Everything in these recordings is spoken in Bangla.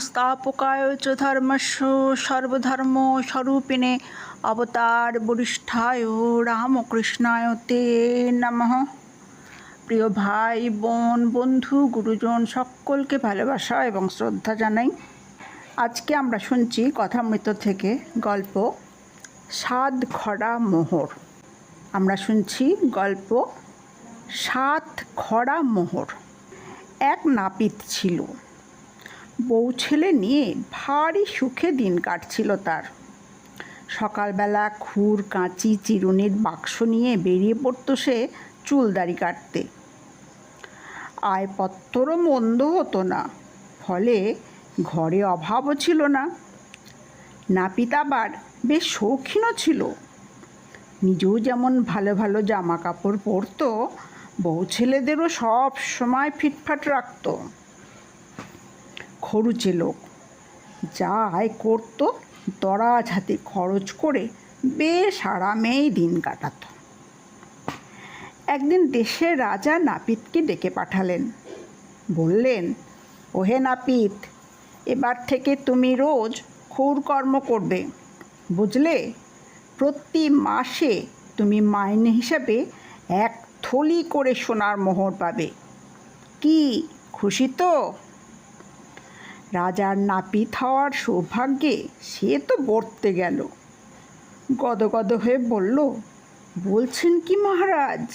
স্থাপকায় চ ধর্মস্য সর্বধর্ম স্বরূপিণে অবতার বরিষ্ঠায় রামকৃষ্ণায় তে নমঃ। প্রিয় ভাই, বোন, বন্ধু, গুরুজন, সকলকে ভালোবাসা এবং শ্রদ্ধা জানাই। আজকে আমরা শুনছি কথামৃত থেকে গল্প সাত খরা মোহর। আমরা শুনছি গল্প সাত খরা মোহর। এক নাপিত ছিল। বউ ছেলে নিয়ে ভারী সুখে দিন কাটছিল তার। সকালবেলা খুর, কাঁচি, চিরুনির বাক্স নিয়ে বেরিয়ে পড়তো সে চুল দাড়ি কাটতে। আয়পত্তরও মন্দ হতো না, ফলে ঘরে অভাবও ছিল না। নাপিত আবার বেশ শৌখিনও ছিল। নিজেও যেমন ভালো ভালো জামা কাপড় পরতো, বউ ছেলেদেরও সব সময় ফিটফাট রাখতো। খরুচে লোক। যা আয় করতো, দরাজ হাতে খরচ করে বেশ আরামেই দিন কাটাত। একদিন দেশের রাজা নাপিতকে ডেকে পাঠালেন। বললেন, ওহে নাপিত, এবার থেকে তুমি রোজ কর্ম করবে। বুঝলে, প্রতি মাসে তুমি মাইনে হিসাবে এক থলি করে সোনার মোহর পাবে। কি, খুশি তো? রাজার নাপিত হওয়ার সৌভাগ্যে সে তো বর্তে গেল। গদগদ হয়ে বলল, বলছেন কি মহারাজ,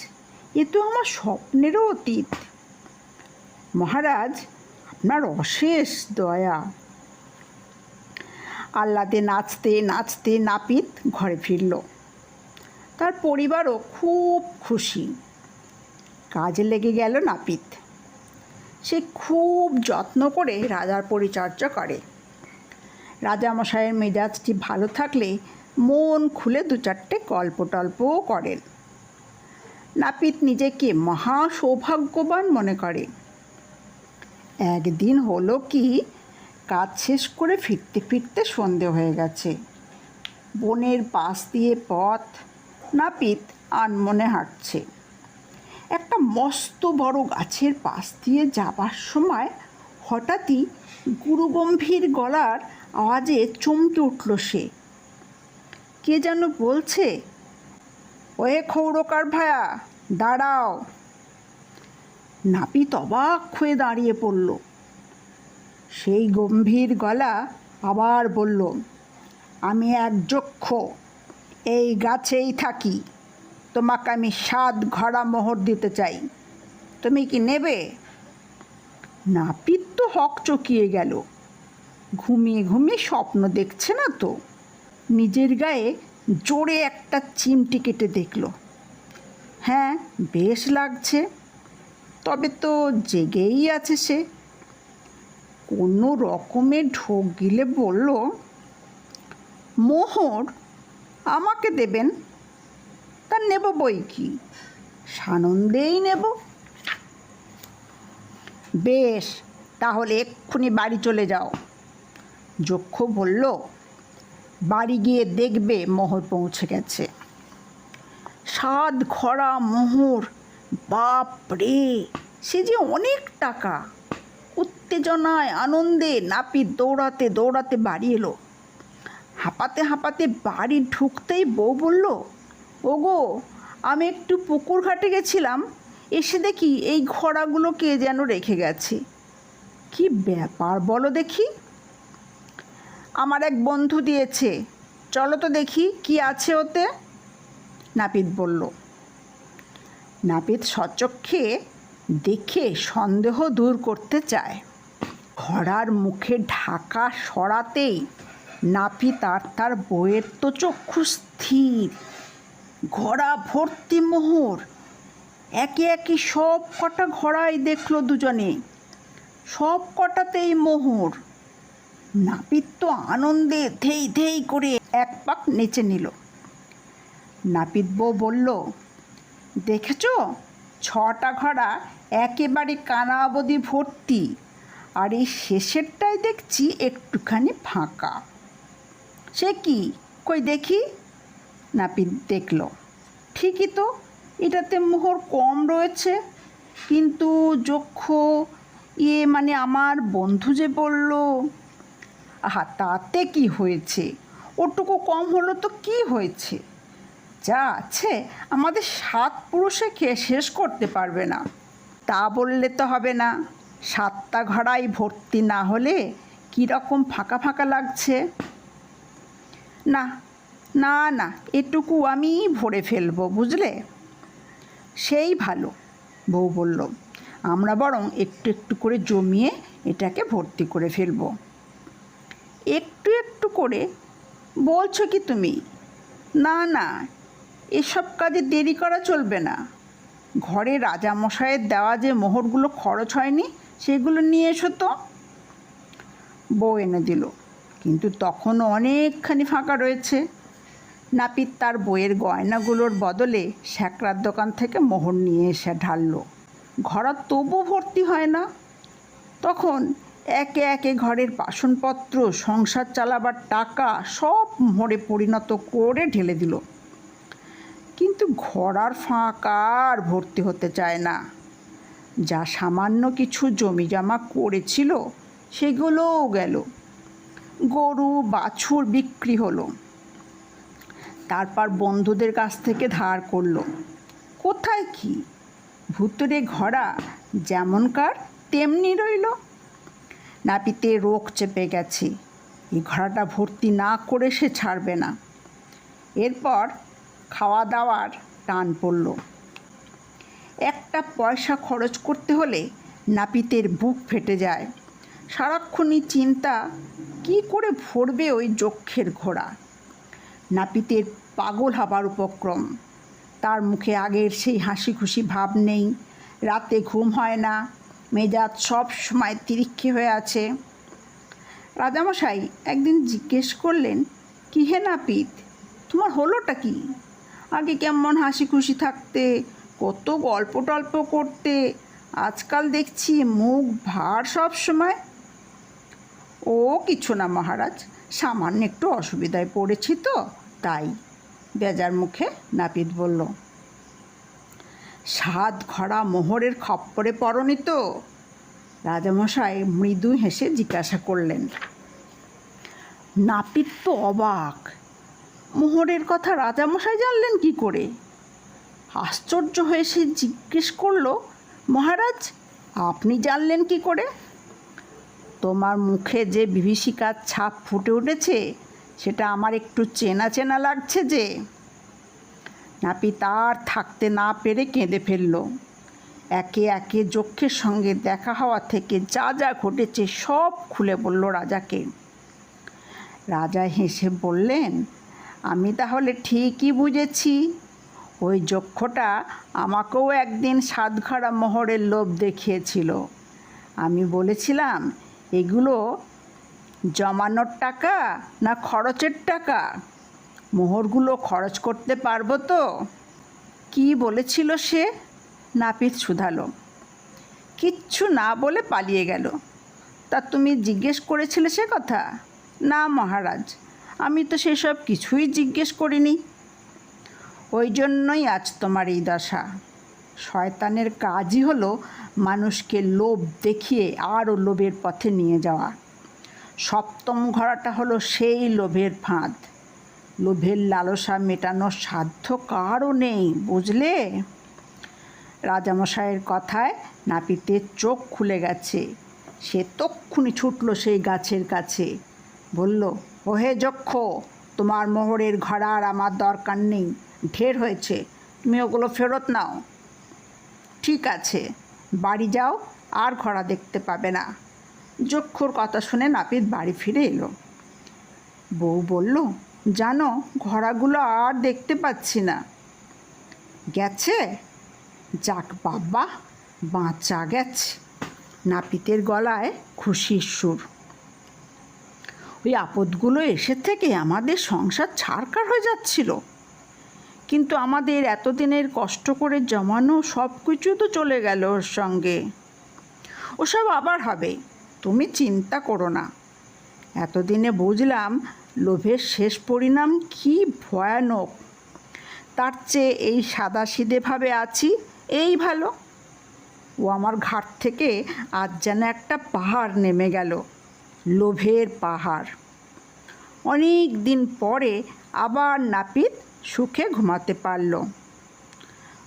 এ তো আমার স্বপ্নেরও অতীত। মহারাজ, আপনার অশেষ দয়া। আহ্লাদে নাচতে নাচতে নাপিত ঘরে ফিরল। তার পরিবারও খুব খুশি। কাজে লেগে গেল নাপিত। সে খুব যত্ন করে রাজার পরিচর্যা করে। রাজামশাইয়ের মেজাজটি ভালো থাকলে মন খুলে দু চারটে গল্প টল্পও করেন। নাপিত নিজেকে মহা সৌভাগ্যবান মনে করে। একদিন হলো কি, কাজ শেষ করে ফিরতে ফিরতে সন্ধে হয়ে গেছে। বনের পাশ দিয়ে পথ, নাপিত আনমনে হাঁটছে। একটা মস্ত বড় গাছের পাশ দিয়ে যাবার সময় হঠাৎই গুরুগম্ভীর গলার আওয়াজে চমকে উঠল সে। কে যেন বলছে, ওয়ে খৌরকার ভায়া, দাঁড়াও। নাপিত অবাক হয়ে দাঁড়িয়ে পড়ল। সেই গম্ভীর গলা আবার বলল, আমি এক যক্ষ এই গাছেই থাকি। তোমাকে আমি সাত ঘড়া মোহর দিতে চাই। তুমি কি নেবে? নাপিত তো হক চকিয়ে গেল। ঘুমিয়ে ঘুমিয়ে স্বপ্ন দেখছে না তো। নিজের গায়ে জোরে একটা চিমটি কেটে দেখল। হ্যাঁ বেশ লাগছে। তবে তো জেগেই আছে সে। কোনো রকমে ঢোক গিলে বলল, মোহর, আমাকে দেবেন? নেব বই কি? সানন্দেই নেব। বেশ, তাহলে এক্ষুনি বাড়ি চলে যাও। যক্ষ বলল, বাড়ি গিয়ে দেখবে মোহর পৌঁছে গেছে। সাত খরা, মোহর বাপ রে সে যে অনেক টাকা। উত্তেজনায়, আনন্দে, নাপিত দৌড়াতে দৌড়াতে বাড়ি এলো। হাঁপাতে হাঁপাতে বাড়ি ঢুকতেই বউ বলল ওগো, আমি একটু পুকুর ঘাটে গেছিলাম, এসে দেখি এই ঘোড়াগুলো কে যেন রেখে গেছে। কি ব্যাপার বলো দেখি। আমার এক বন্ধু দিয়েছে, চলো তো দেখি কি আছে ওতে। নাপিত বলল, নাপিত সচক্ষে দেখে সন্দেহ দূর করতে চায়। ঘোড়ার মুখে ঢাকা সরাতেই নাপিত আর তার বইয়ের তো চক্ষু স্থির। ঘোড়া ভর্তি মোহর। একে একে সব কটা ঘোড়াই দেখল দুজনে। সব কটাতেই মোহর। নাপিত তো আনন্দে ধেই ধেই করে এক পাক নেচে নিল। নাপিত বউ বলল, দেখেছ? ছটা ঘোড়া একেবারে কানা অবধি ভর্তি। আর এই শেষেরটাই দেখছি একটুখানি ফাঁকা। সে কি? কই দেখি। নাপিত দেখল। ঠিকই তো, এটাতে মোহর কম রয়েছে, কিন্তু যক্ষ ইয়ে মানে আমার বন্ধু যে বলল, আহা, তাতে কি হয়েছে? ওটুকু কম হলো তো কি হয়েছে? যা আছে, আমাদের সাত পুরুষে খেয়ে শেষ করতে পারবে না। তা বললে তো হবে না। সাতটা ঘড়াই ভর্তি না হলে কীরকম ফাঁকা ফাঁকা লাগছে? না না না, এটুকু আমি ভরে ফেলব, বুঝলে? সেই ভালো, বউ বলল। আমরা বরং একটু একটু করে জমিয়ে এটাকে ভর্তি করে ফেলব। একটু একটু করে? বলছো কি তুমি? না না, এসব কাজে দেরি করা চলবে না। ঘরে রাজামশাইয়ের দেওয়া যে মোহরগুলো খরচ হয়নি, সেগুলো নিয়ে এসো তো। বউ এনে দিল, কিন্তু তখনও অনেকখানি ফাঁকা রয়েছে। নাপিত তার বইয়ের গয়নাগুলোর বদলে স্যাকরার দোকান থেকে মোহর নিয়ে এসে ঢাললো। ঘর তবু ভর্তি হয় না। তখন একে একে ঘরের বাসনপত্র, সংসার চালাবার টাকা সব মোহরে পরিণত করে ঢেলে দিল। কিন্তু ঘর আর ফাঁকা আর ভর্তি হতে চায় না। যা সামান্য কিছু জমি জমা করেছিল, সেগুলোও গেল। গরু, বাছুর বিক্রি হলো। তারপর বন্ধুদের কাছ থেকে ধার করল, কোথায় কি? ভুতুরে ঘোড়া যেমনকার তেমনি রইল। নাপিতে রোগ চেপে গেছে, এই ঘোড়াটা ভর্তি না করে সে ছাড়বে না। এরপর খাওয়া দাওয়ার টান পড়ল। একটা পয়সা খরচ করতে হলে নাপিতের বুক ফেটে যায়। সারাক্ষণই চিন্তা, কি করে ভরবে ওই যক্ষের ঘোড়া? নাপিতের পাগল হবার উপক্রম। তার মুখে আগের সেই হাসি খুশি ভাব নেই। রাতে ঘুম হয় না। মেজাজ সব সময় তিরিক্ষে হয়ে আছে। রাজামশাই, একদিন জিজ্ঞেস করলেন কি হে নাপিত? তোমার হলোটা কি? আগে কেমন হাসি খুশি থাকতে, কত গল্প টল্প করতে, আজকাল দেখছি মুখ ভার সব সময়। ও কিছু না মহারাজ, সামান্য একটু অসুবিধায় পড়েছি তো, তাই। বেজার মুখে নাপিত বলল, সাত ঘোড়া মোহরের খপ্পরে পড়নি তো? রাজামশাই মৃদু হেসে জিজ্ঞাসা করলেন, নাপিত তো অবাক, মোহরের কথা রাজামশাই জানলেন কি করে? আশ্চর্য হয়ে সে জিজ্ঞেস করল, মহারাজ, আপনি জানলেন কি করে? তোমার মুখে যে বিভীষিকার ছাপ ফুটে উঠেছে সেটা আমার একটু চেনা চেনা লাগছে যে নাপিত আর থাকতে না পেরে কেঁদে ফেলল। একে একে যক্ষের সঙ্গে দেখা হওয়া থেকে যা যা ঘটেছে সব খুলে বলল রাজাকে। রাজা হেসে বললেন, আমি তাহলে ঠিকই বুঝেছি। ওই যক্ষটা আমাকেও একদিন সাতঘাড়া মোহরের লোভ দেখিয়েছিল। আমি বলেছিলাম, এগুলো জমানোর টাকা না খরচের টাকা? মোহরগুলো খরচ করতে পারব তো? কি বলেছিল সে? নাপিত শুধালো। কিচ্ছু না বলে পালিয়ে গেল। তা তুমি জিজ্ঞেস করেছিলে সে কথা? না মহারাজ, আমি তো সেসব কিছুই জিজ্ঞেস করিনি। ওই জন্যই আজ তোমার এই দশা। শয়তানের কাজই হলো মানুষকে লোভ দেখিয়ে আরও লোভের পথে নিয়ে যাওয়া। সপ্তম ঘোড়াটা হলো সেই লোভের ফাঁদ। লোভের লালসা মেটানোর সাধ্য কারও নেই, বুঝলে? রাজামশাইয়ের কথায় নাপিতের চোখ খুলে গেছে। সে তক্ষুনি ছুটল সেই গাছের কাছে। বলল, ওহে যক্ষ, তোমার মোহরের ঘোড়া আর আমার দরকার নেই। ঢের হয়েছে, তুমি ওগুলো ফেরত নাও। ঠিক আছে, বাড়ি যাও, আর ঘোড়া দেখতে পাবে না। যক্ষর কথা শুনে নাপিত বাড়ি ফিরে এলো। বউ বলল, জানো, ঘোড়াগুলো আর দেখতে পাচ্ছি না। গেছে? যাক বাবা, বাঁচা গেছে। নাপিতের গলায় খুশির সুর। ওই আপদগুলো এসে থেকে আমাদের সংসার ছাড়কার হয়ে যাচ্ছিল। কিন্তু আমাদের এতদিনের কষ্ট করে জমানো সব কিছু তো চলে গেল ওর সঙ্গে। ওসব আবার হবে। তুমি চিন্তা করো না। এতদিনে বুঝলাম লোভের শেষ পরিণাম কি ভয়ানক। তার চেয়ে এই সাদা সিধেভাবে আছি, এই ভালো। ও আমার ঘাট থেকে আজ যেন একটা পাহাড় নেমে গেল, লোভের পাহাড়। অনেক দিন পরে আবার নাপিত সুখে ঘুমাতে পারল।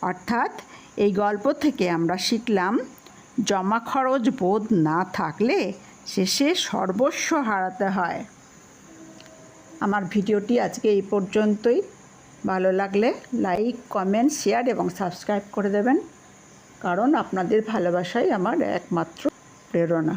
অর্থাৎ এই গল্প থেকে আমরা শিখলাম জমা খরচ বোধ না থাকলে শেষে সর্বস্ব হারাতে হয়। আমার ভিডিওটি আজকে এই পর্যন্তই। ভালো লাগলে লাইক, কমেন্ট, শেয়ার এবং সাবস্ক্রাইব করে দেবেন। কারণ আপনাদের ভালোবাসাই আমার একমাত্র প্রেরণা।